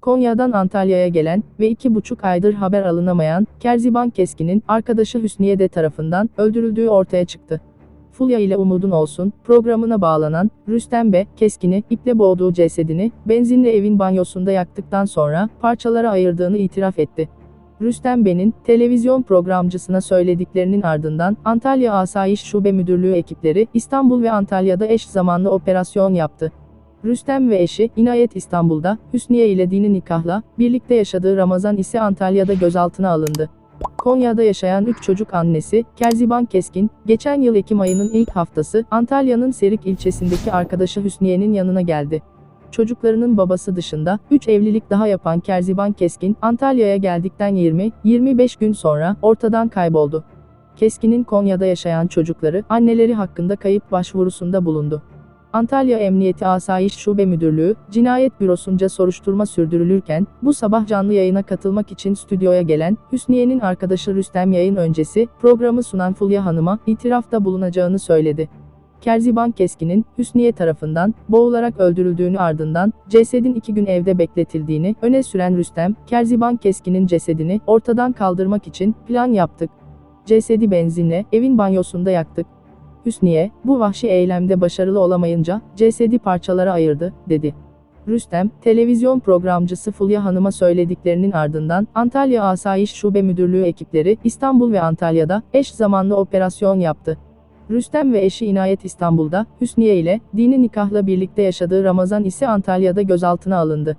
Konya'dan Antalya'ya gelen ve iki buçuk aydır haber alınamayan Kerziban Keskin'in arkadaşı Hüsniye de tarafından öldürüldüğü ortaya çıktı. Fulya ile Umudun Olsun programına bağlanan Rüstem Bey, Keskin'i iple boğduğu cesedini benzinle evin banyosunda yaktıktan sonra parçalara ayırdığını itiraf etti. Rüstem Bey'in televizyon programcısına söylediklerinin ardından Antalya Asayiş Şube Müdürlüğü ekipleri İstanbul ve Antalya'da eş zamanlı operasyon yaptı. Rüstem ve eşi İnayet İstanbul'da, Hüsniye ile dini nikahla birlikte yaşadığı Ramazan ise Antalya'da gözaltına alındı. Konya'da yaşayan 3 çocuk annesi, Kerziban Keskin, geçen yıl Ekim ayının ilk haftası Antalya'nın Serik ilçesindeki arkadaşı Hüsniye'nin yanına geldi. Çocuklarının babası dışında 3 evlilik daha yapan Kerziban Keskin, Antalya'ya geldikten 20-25 gün sonra ortadan kayboldu. Keskin'in Konya'da yaşayan çocukları, anneleri hakkında kayıp başvurusunda bulundu. Antalya Emniyeti Asayiş Şube Müdürlüğü, Cinayet Bürosunca soruşturma sürdürülürken, bu sabah canlı yayına katılmak için stüdyoya gelen, Hüsniye'nin arkadaşı Rüstem yayın öncesi, programı sunan Fulya Hanım'a itirafta bulunacağını söyledi. Kerziban Keskin'in, Hüsniye tarafından, boğularak öldürüldüğünü ardından, cesedin iki gün evde bekletildiğini öne süren Rüstem, Kerziban Keskin'in cesedini ortadan kaldırmak için plan yaptık. Cesedi benzinle evin banyosunda yaktık. Hüsniye, bu vahşi eylemde başarılı olamayınca, cesedi parçalara ayırdı, dedi. Rüstem, televizyon programcısı Fulya Hanım'a söylediklerinin ardından, Antalya Asayiş Şube Müdürlüğü ekipleri, İstanbul ve Antalya'da, eş zamanlı operasyon yaptı. Rüstem ve eşi İnayet İstanbul'da, Hüsniye ile, dini nikahla birlikte yaşadığı Ramazan ise Antalya'da gözaltına alındı.